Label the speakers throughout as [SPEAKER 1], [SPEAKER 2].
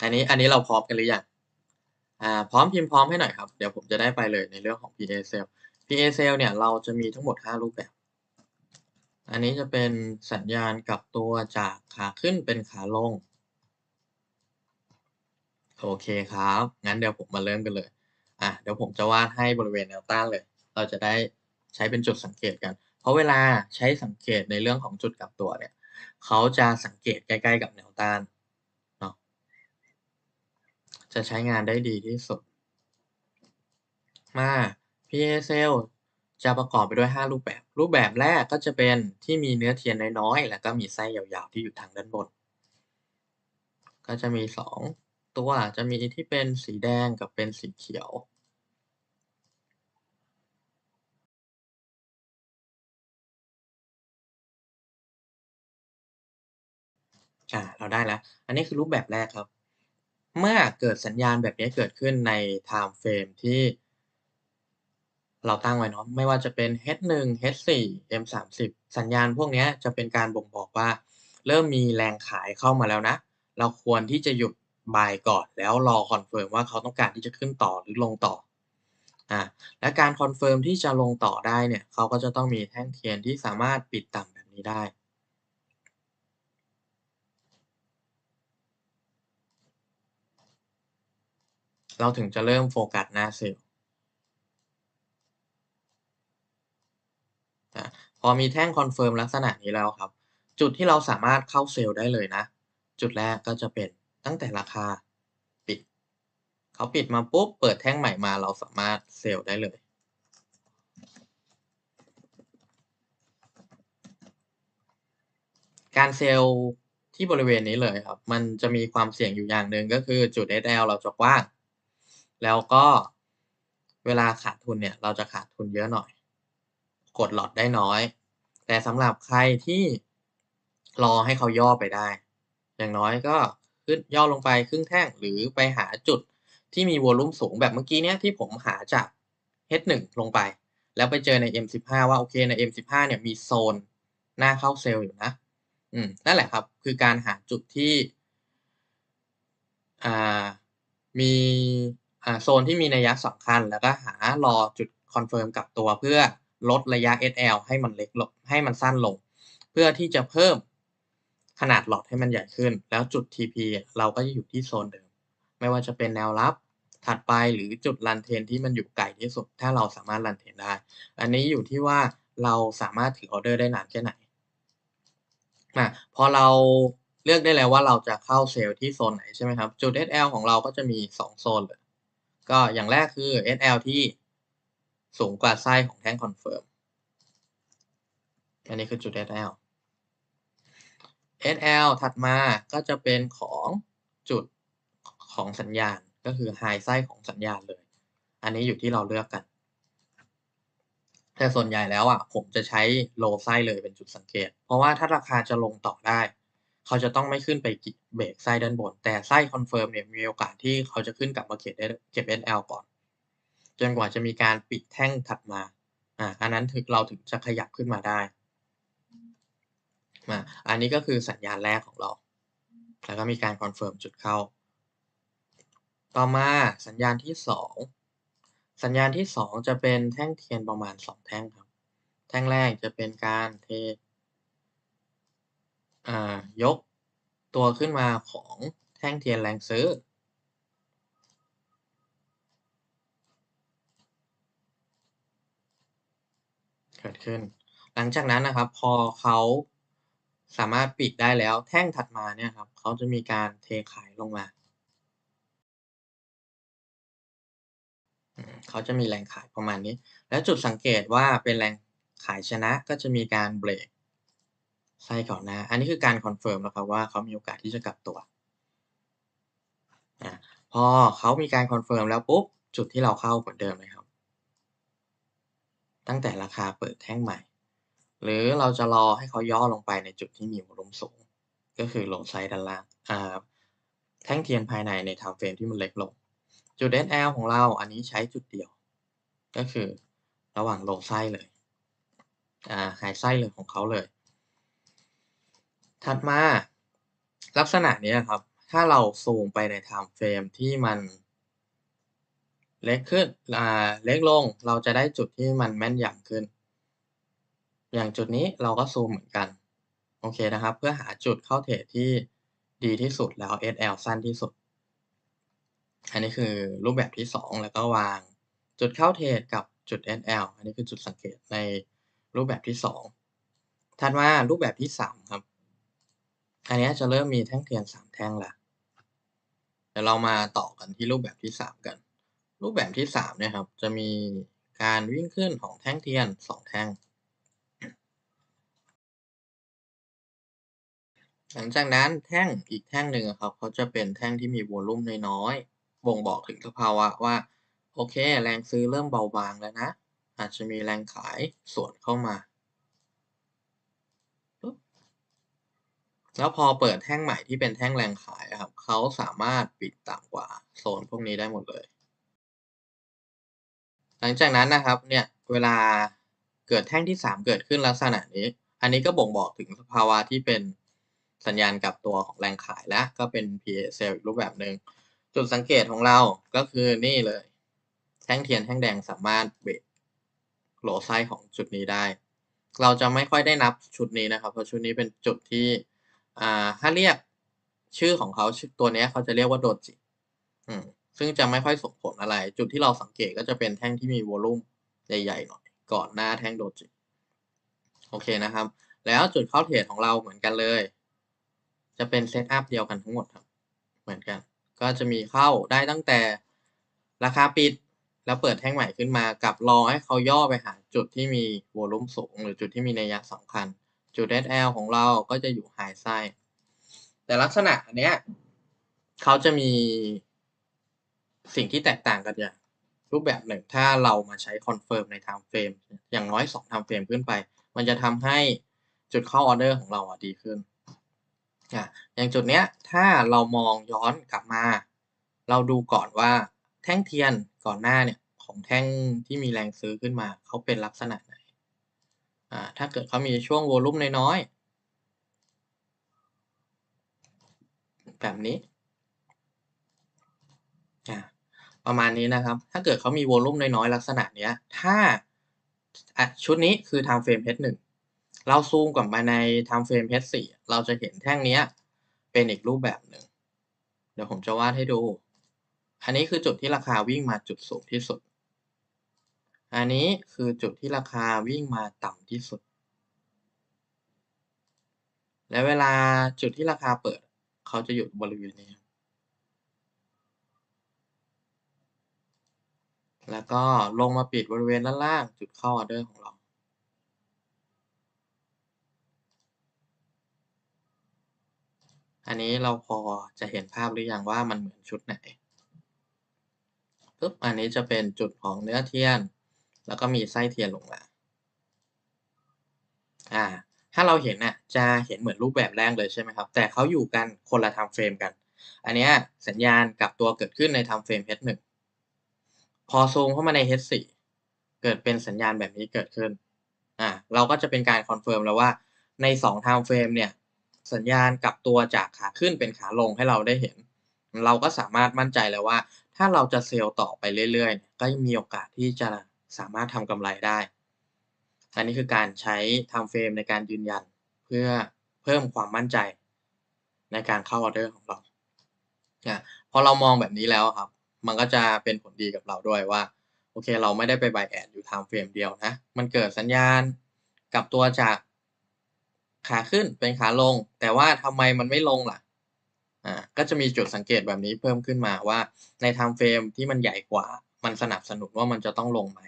[SPEAKER 1] อันนี้อันนี้เราพร้อมกันหรือยัง?อ่าพร้อมพิมพ์พร้อมให้หน่อยครับ เดี๋ยวผมจะได้ไปเลยในเรื่องของ PA Cell PA Cell เนี่ยเราจะมีทั้งหมด 5 รูปแบบ อันนี้จะเป็นสัญญาณกลับตัวจากขาขึ้นเป็นขาลง โอเคครับ งั้นเดี๋ยวผมมาเริ่มกันเลย อ่าเดี๋ยวผมจะวาดให้บริเวณแนวต้านเลย เราจะได้ใช้เป็นจุดสังเกตกัน เพราะเวลาใช้สังเกตในเรื่องของจุดกลับตัวเนี่ย เขาจะสังเกตใกล้ ๆ กับแนวต้าน จะใช้งานได้ดีที่สุด มา PA Cell จะประกอบไปด้วย 5 รูปแบบ รูปแบบแรกก็จะเป็นที่มีเนื้อเทียนน้อยๆ แล้วก็มีไส้ยาวๆ ที่อยู่ทางด้านบน ก็จะมี 2 ตัว จะมีที่เป็นสีแดงกับเป็นสีเขียว อ่า เราได้แล้ว อันนี้คือรูปแบบแรกครับ เมื่อเกิดสัญญาณแบบนี้เกิดขึ้นในไทม์เฟรมที่เราตั้งไว้เนาะไม่ว่าจะเป็น H1 H4 M30 สัญญาณพวกนี้จะเป็นการบ่งบอกว่า เริ่มมีแรงขายเข้ามาแล้วนะ เราควรที่จะหยุด buy ก่อนแล้วรอคอนเฟิร์มว่าเขาต้องการที่จะขึ้นต่อหรือลงต่ออ่าและการคอนเฟิร์มที่จะลงต่อได้เนี่ย เขาก็จะต้องมีแท่งเทียนที่สามารถปิดต่ำแบบนี้ได้ เราถึงจะเริ่มโฟกัสหน้าเซลล์พอมีแท่งคอนเฟิร์มลักษณะนี้แล้วครับ จุดที่เราสามารถเข้าเซลล์ได้เลยนะ จุดแรกก็จะเป็นตั้งแต่ราคาปิด เขาปิดมาปุ๊บ เปิดแท่งใหม่มาเราสามารถเซลล์ได้เลยการเซลล์ที่บริเวณนี้เลยครับ มันจะมีความเสี่ยงอยู่อย่างหนึ่งก็คือจุด SL เราจะกว้าง แล้วก็เวลาขาดทุนเนี่ย เราจะขาดทุนเยอะหน่อย กดหลอตได้น้อย แต่สำหรับใครที่รอให้เขาย่อไปได้ อย่างน้อยก็ขึ้นย่อลงไปครึ่งแท่งหรือไปหาจุดที่มีวอลุ่มสูงแบบเมื่อกี้เนี้ยที่ผมหาจาก H1 ลงไป แล้วไปเจอใน M15 ว่าโอเคใน M15 เนี่ยมีโซนน่าเข้าเซลล์อยู่นะ อืมนั่นแหละครับ คือการหาจุดที่ อ่า มี อ่าโซนที่มีนัยสำคัญ แล้วก็หารอจุดคอนเฟิร์มกับตัวเพื่อลดระยะ SL ให้มันเล็กลงให้มันสั้นลง เพื่อที่จะเพิ่มขนาดหลอตให้มันใหญ่ขึ้น แล้วจุด TP เราก็จะอยู่ที่โซนเดิม ไม่ว่าจะเป็นแนวรับถัดไปหรือจุดรันเทนที่มันอยู่ไกลที่สุด ถ้าเราสามารถรันเทนได้ อันนี้อยู่ที่ว่าเราสามารถถือออเดอร์ได้นานแค่ไหนอาพอเราเลือกได้แล้วว่าเราจะเข้าเซลล์ที่โซนไหนใช่ไหมครับ จุด SL ของเราก็จะมี 2 โซนเลย ก็อย่างแรกคือ SL ที่สูงกว่าไส้ของแท่งคอนเฟิร์ม อันนี้คือจุด SL SL ถัดมาก็จะเป็นของจุดของสัญญาณก็คือ High ไส้ของสัญญาณเลย อันนี้อยู่ที่เราเลือกกัน แต่ส่วนใหญ่แล้วอะผมจะใช้ Low ไส้เลยเป็นจุดสังเกต เพราะว่าถ้าราคาจะลงต่อได้ เขาจะต้องไม่ขึ้นไปเบรกไส้ด้านบน แต่ไส้คอนเฟิร์มเนี่ยมีโอกาสที่เขาจะขึ้นกลับมาเก็บได้เก็บ SL ก่อน จนกว่าจะมีการปิดแท่งถัดมาอ่าอันนั้นถึงเราถึงจะขยับขึ้นมาได้มาอันนี้ก็คือสัญญาณแรกของเรา แล้วก็มีการคอนเฟิร์มจุดเข้า ต่อมาสัญญาณที่ 2 สัญญาณที่ 2 จะเป็นแท่งเทียนประมาณ 2 แท่งครับ แท่งแรกจะเป็นการเท่ ยกตัวขึ้นมาของแท่งเทียนแรงซื้อ เกิดขึ้น หลังจากนั้นนะครับ พอเขาสามารถปิดได้แล้วแท่งถัดมาเนี่ยครับเขาจะมีการเทขายลงมาเขาจะมีแรงขายประมาณนี้ แล้วจุดสังเกตว่าเป็นแรงขายชนะก็จะมีการเบรก ไส้ก่อนหน้า อันนี้คือการคอนเฟิร์มแล้วครับว่าเขามีโอกาสที่จะกลับตัวอาพอเขามีการคอนเฟิร์มแล้วปุ๊บ จุดที่เราเข้าเหมือนเดิมเลยครับ ตั้งแต่ราคาเปิดแท่งใหม่ หรือเราจะรอให้เขาย่อลงไปในจุดที่มีวอลลุ่มสูง ก็คือ Low ไส้ด้านล่างอ่าแท่งเทียนภายในในไทม์เฟรมที่มันเล็กลง จุด SL ของเราอันนี้ใช้จุดเดียว ก็คือระหว่าง Low ไส้เลยอ่า High ไส้เลยของเขาเลย ถัดมาลักษณะนี้ครับ ถ้าเราซูมไปใน time frame ที่มันเล็กขึ้นอ่าเล็กลงเราจะได้จุดที่มันแม่นยำขึ้น อย่างจุดนี้เราก็ซูมเหมือนกัน โอเคนะครับ เพื่อหาจุดเข้าเทรดที่ดีที่สุดแล้ว SL สั้นที่สุด อันนี้คือรูปแบบที่ 2 แล้วก็วางจุดเข้าเทรดกับจุด SL อันนี้คือจุดสังเกตในรูปแบบที่ 2 ถัดมารูปแบบที่ 3 ครับ อันนี้จะเริ่มมีแท่งเทียน3แท่งล้วเดี๋ยวเรามาต่อกันที่รูปแบบที่3กัน รูปแบบที่3เนี่ยครับ จะมีการวิ่งขึ้นของแท่งเทียน2แท่ง หลังจากนั้นแท่งอีกแท่งหนึ่งครับเขาจะเป็นแท่งที่มีวอลลุ่มน้อยๆบ่งบอกถึงสภาวะว่า โอเค แรงซื้อเริ่มเบาบางแล้วนะ อาจจะมีแรงขายสวนเข้ามา แล้วพอเปิดแท่งใหม่ที่เป็นแท่งแรงขายครับเขาสามารถปิดต่ำกว่าโซนพวกนี้ได้หมดเลย หลังจากนั้นนะครับเนี่ยเวลาเกิดแท่งที่ 3 เกิดขึ้นลักษณะนี้ อันนี้ก็บ่งบอกถึงสภาวะที่เป็นสัญญาณกลับตัวของแรงขายแล้วก็เป็น PA sell อีกรูปแบบหนึ่งจุดสังเกตของเราก็คือนี่เลย แท่งเทียนแท่งแดงสามารถเบรกโหลไซของจุดนี้ได้ เราจะไม่ค่อยได้นับชุดนี้นะครับ เพราะชุดนี้เป็นจุดที่ อ่าถ้าเรียกชื่อของเขาตัวนี้เขาจะเรียกว่าโดจิอืมซึ่งจะไม่ค่อยส่งผลอะไร จุดที่เราสังเกตก็จะเป็นแท่งที่มีวอลลุ่มใหญ่ๆหน่อยก่อนหน้าแท่งโดจิโอเคนะครับ แล้วจุดเข้าเทรดของเราเหมือนกันเลย จะเป็นเซตอัพเดียวกันทั้งหมดครับ เหมือนกัน ก็จะมีเข้าได้ตั้งแต่ราคาปิดแล้วเปิดแท่งใหม่ขึ้นมากับรอให้เขาย่อไปหาจุดที่มีวอลลุ่มสูง หรือจุดที่มีนัยสำคัญ จุด SL ของเราก็จะอยู่ไฮไซด์แต่ลักษณะอันเนี้ยเขาจะมีสิ่งที่แตกต่างกันอย่างรูปแบบหนึ่งถ้าเรามาใช้คอนเฟิร์มใน time frame อย่างน้อย2 time frame ขึ้นไป มันจะทำให้จุดเข้าออเดอร์ของเราอะดีขึ้นอะอย่างจุดเนี้ยถ้าเรามองย้อนกลับมา เราดูก่อนว่าแท่งเทียนก่อนหน้าเนี่ยของแท่งที่มีแรงซื้อขึ้นมาเขาเป็นลักษณะไหน อ่าถ้าเกิดเขามีช่วงวอลุ่มน้อยๆแบบนี้อ่าประมาณนี้นะครับ ถ้าเกิดเขามีวอลุ่มน้อยๆ ลักษณะเนี้ย ถ้าอะชุดนี้คือ time frame H1 เราซูมกลับมาใน time frame H4 เราจะเห็นแท่งเนี้ย เป็นอีกรูปแบบหนึ่ง เดี๋ยวผมจะวาดให้ดู อันนี้คือจุดที่ราคาวิ่งมาจุดสูงที่สุด อันนี้คือจุดที่ราคาวิ่งมาต่ำที่สุด และเวลาจุดที่ราคาเปิด เขาจะอยู่บริเวณนี้ แล้วก็ลงมาปิดบริเวณด้านล่างจุดเข้าออเดอร์ของเราอันนี้เราพอจะเห็นภาพหรือยังว่ามันเหมือนชุดไหนปึ๊บอันนี้จะเป็นจุดของเนื้อเทียน แล้วก็มีไส้เทียนลงมาอ่าถ้าเราเห็นน่ะจะเห็นเหมือนรูปแบบแรกเลยใช่ไหมครับ แต่เขาอยู่กันคนละ time frame กัน อันเนี้ยสัญญาณกับตัวเกิดขึ้นใน time frame H1 พอซูมเข้ามาใน H4 เกิดเป็นสัญญาณแบบนี้เกิดขึ้นอ่าเราก็จะเป็นการคอนเฟิร์มแล้วว่าใน2 time frame เนี่ยสัญญาณกับตัวจากขาขึ้นเป็นขาลงให้เราได้เห็น เราก็สามารถมั่นใจแล้วว่า ถ้าเราจะเซลล์ต่อไปเรื่อยๆ ก็มีโอกาสที่จะ สามารถทำกำไรได้ อันนี้คือการใช้ time frame ในการยืนยัน เพื่อเพิ่มความมั่นใจในการเข้าออเดอร์ของเราอะพอเรามองแบบนี้แล้วครับ มันก็จะเป็นผลดีกับเราด้วยว่า โอเค เราไม่ได้ไป buy at อยู่ time frame เดียวนะ มันเกิดสัญญาณกลับตัวจากขาขึ้นเป็นขาลง แต่ว่าทำไมมันไม่ลงล่ะ อ่า ก็จะมีจุดสังเกตแบบนี้เพิ่มขึ้นมาว่าใน time frame ที่มันใหญ่กว่า มันสนับสนุนว่ามันจะต้องลงไหม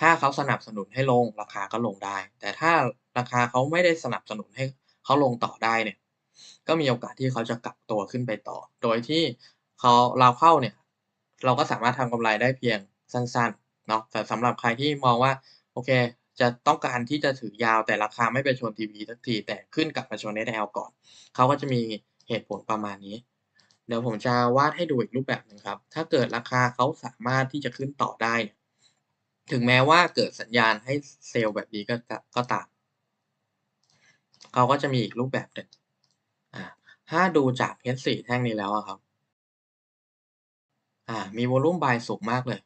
[SPEAKER 1] ถ้าเขาสนับสนุนให้ลงราคาก็ลงได้ แต่ถ้าราคาเขาไม่ได้สนับสนุนให้เขาลงต่อได้เนี่ย ก็มีโอกาสที่เขาจะกลับตัวขึ้นไปต่อ โดยที่เขาเราเข้าเนี่ย เราก็สามารถทำกำไรได้เพียงสั้นๆเนาะ แต่สำหรับใครที่มองว่าโอเค จะต้องการที่จะถือยาวแต่ราคาไม่ไปชน TP สักทีแต่ขึ้นกลับมาชน SL ก่อน เขาก็จะมีเหตุผลประมาณนี้ เดี๋ยวผมจะวาดให้ดูอีกรูปแบบหนึ่งครับ ถ้าเกิดราคาเขาสามารถที่จะขึ้นต่อได้ ถึงแม้ว่าเกิดสัญญาณให้เซลล์แบบนี้ก็ก็ตามเขาก็จะมีอีกรูปแบบหนึ่งอ่าถ้าดูจาก H4 แท่งนี้แล้วครับ อ่า มี Volume Buy สูงมากเลย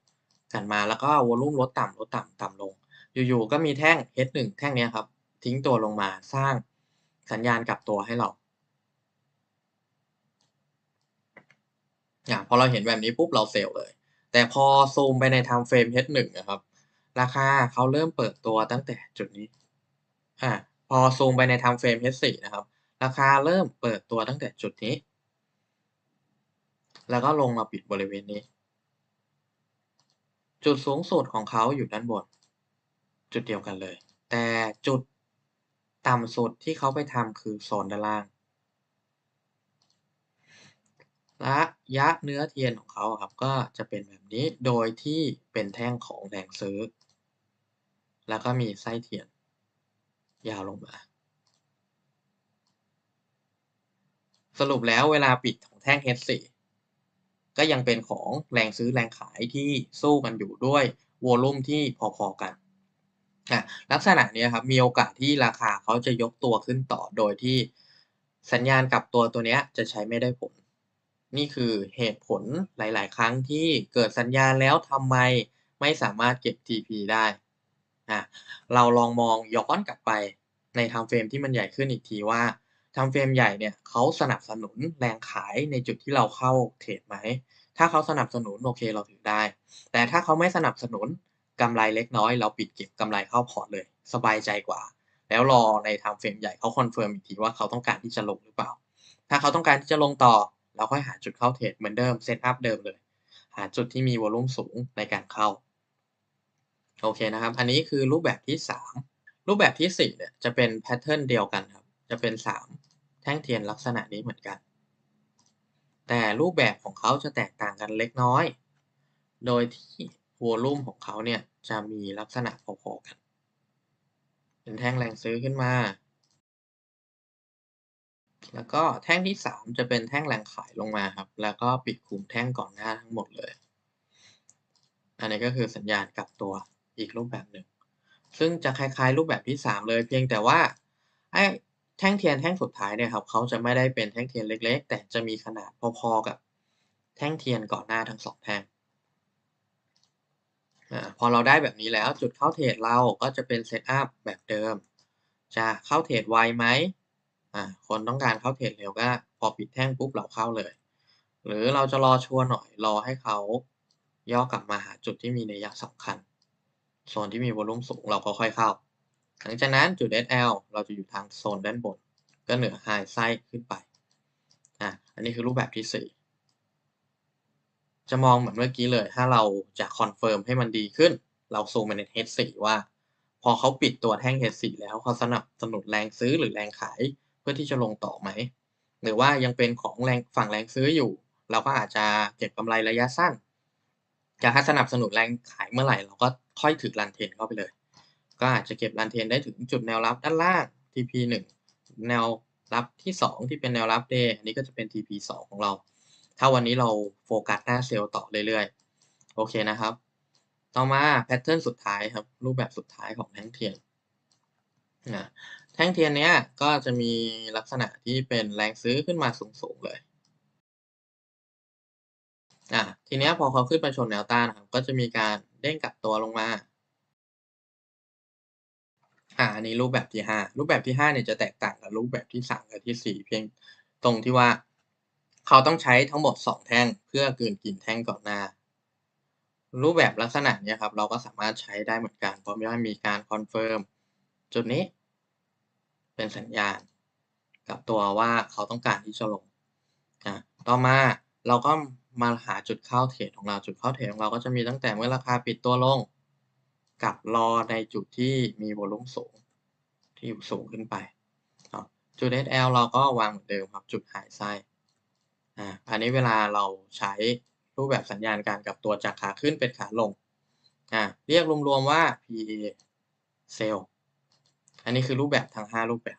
[SPEAKER 1] กันมาแล้วก็ Volume ลดต่ำลดต่ำต่ำลง อยู่ๆก็มีแท่ง H1 แท่งนี้ครับ ทิ้งตัวลงมาสร้างสัญญาณกลับตัวให้เรา อ่าพอเราเห็นแบบนี้ปุ๊บเราเซลล์เลย แต่พอซูมไปใน Time Frame H1 อะครับ ราคาเขาเริ่มเปิดตัวตั้งแต่จุดนี้อ่าพอซูมไปใน Time Frame H4 นะครับ ราคาเริ่มเปิดตัวตั้งแต่จุดนี้ แล้วก็ลงมาปิดบริเวณนี้ จุดสูงสุดของเขาอยู่ด้านบน จุดเดียวกันเลย แต่จุดต่ำสุดที่เขาไปทำคือโซนด้านล่าง ระยะเนื้อเทียนของเขาครับก็จะเป็นแบบนี้โดยที่เป็นแท่งของแรงซื้อ แล้วก็มีไส้เทียน ยาวลงมา สรุปแล้วเวลาปิดของแท่ง H4 ก็ยังเป็นของแรงซื้อแรงขายที่สู้กันอยู่ด้วยวอลุ่มที่พอๆกันลักษณะนี้ครับมีโอกาสที่ราคาเขาจะยกตัวขึ้นต่อโดยที่สัญญาณกลับตัวตัวนี้จะใช้ไม่ได้ผล นี่คือเหตุผลหลาย ๆ ครั้งที่เกิดสัญญาแล้วทำไมไม่สามารถเก็บ TP ได้อ่าเราลองมองย้อนกลับไปใน Time Frame ที่มันใหญ่ขึ้นอีกทีว่า Time Frame ใหญ่เนี่ยเขาสนับสนุนแรงขายในจุดที่เราเข้าเทรดไหม ถ้าเขาสนับสนุนโอเคเราถือได้ แต่ถ้าเขาไม่สนับสนุนกำไรเล็กน้อย เราปิดเก็บกำไรเข้าพอร์ตเลย สบายใจกว่า แล้วรอใน Time Frame ใหญ่เขาคอนเฟิร์มอีกทีว่าเขาต้องการที่จะลงหรือเปล่า ถ้าเขาต้องการที่จะลงต่อ เราค่อยหาจุดเข้าเทรดเหมือนเดิมเซตอัปเดิมเลย หาจุดที่มีวอลุ่มสูงในการเข้า โอเคนะครับ อันนี้คือรูปแบบที่ 3 รูปแบบที่ 4 เนี่ยจะเป็นแพทเทิร์นเดียวกันครับ จะเป็น 3 แท่งเทียนลักษณะนี้เหมือนกัน แต่รูปแบบของเขาจะแตกต่างกันเล็กน้อย โดยที่วอลลุ่มของเขาเนี่ยจะมีลักษณะพอๆกัน เป็นแท่งแรงซื้อขึ้นมา แล้วก็แท่งที่ 3 จะเป็นแท่งแรงขายลงมาครับ แล้วก็ปิดกลุ่มแท่งก่อนหน้าทั้งหมดเลย อันนี้ก็คือสัญญาณกลับตัวอีกรูปแบบหนึ่ง ซึ่งจะคล้าย ๆ รูปแบบที่ 3 เลย เพียงแต่ว่าไอ้แท่งเทียนแท่งสุดท้ายเนี่ยครับเขาจะไม่ได้เป็นแท่งเทียนเล็ก ๆ แต่จะมีขนาดพอๆกับแท่งเทียนก่อนหน้าทั้ง2แท่งอ่าพอเราได้แบบนี้แล้วจุดเข้าเทรดเราก็จะเป็นเซตอัปแบบเดิม จะเข้าเทรดไวไหม อ่าคนต้องการเข้าเทรดเร็วก็พอปิดแท่งปุ๊บเราเข้าเลย หรือเราจะรอชัวร์หน่อยรอให้เขาย่อกลับมาหาจุดที่มีนัยสำคัญโซนที่มีวอลุ่มสูงเราก็ค่อยเข้า หลังจากนั้นจุด SL เราจะอยู่ทางโซนด้านบน ก็เหนือไฮไซด์ขึ้นไปอ่าอันนี้คือรูปแบบที่ 4 จะมองเหมือนเมื่อกี้เลย ถ้าเราจะคอนเฟิร์มให้มันดีขึ้น เราซูมไปใน H4 ว่า พอเขาปิดตัวแท่ง H4 แล้วเขาสนับสนุนแรงซื้อหรือแรงขาย พื่อที่จะลงต่อไหม หรือว่ายังเป็นของแรงฝั่งแรงซื้ออยู่ เราก็อาจจะเก็บกำไรระยะสั้นแต่ถ้าสนับสนุนแรงขายเมื่อไหร่ เราก็ค่อยถือรันเทนเข้าไปเลย ก็อาจจะเก็บรันเทนได้ถึงจุดแนวรับด้านล่าง TP 1แนวรับที่ 2 ที่เป็นแนวรับ Day อันนี้ก็จะเป็น TP 2ของเรา ถ้าวันนี้เราโฟกัสหน้าเซลล์ต่อเรื่อยๆ โอเคนะครับ ต่อมาแพทเทิร์นสุดท้ายครับ รูปแบบสุดท้ายของแท่งเทียนนะ แท่งเทียนเนี้ยก็จะมีลักษณะที่เป็นแรงซื้อขึ้นมาสูงๆเลยอ่าทีเนี้ยพอเขาขึ้นไปชนแนวต้านครับก็จะมีการเด้งกลับตัวลงมาอ่าอันนี้รูปแบบที่5รูปแบบที่5เนี่ยจะแตกต่างกับรูปแบบที่3กับที่4เพียงตรงที่ว่าเขาต้องใช้ทั้งหมด2แท่งเพื่อกลืนกินแท่งก่อนหน้า รูปแบบลักษณะเนี้ยครับเราก็สามารถใช้ได้เหมือนกันเพราะว่ามีการคอนเฟิร์มจุดนี้ เป็นสัญญาณ กับตัวว่าเขาต้องการที่จะลงอ่าต่อมาเราก็มาหาจุดเข้าเทรดของเราจุดเข้าเทรดของเราก็จะมีตั้งแต่เมื่อราคาปิดตัวลง กับรอในจุดที่มีวอลลุ่มสูง ที่อยู่สูงขึ้นไปจุด SL เราก็วางเหมือนเดิมครับจุดหายไส้อ่าอันนี้เวลาเราใช้รูปแบบสัญญาณการกลับตัวจากขาขึ้นเป็นขาลงอ่าเรียกรวมๆว่า PA Sell อันนี้คือรูปแบบทั้ง 5 รูปแบบ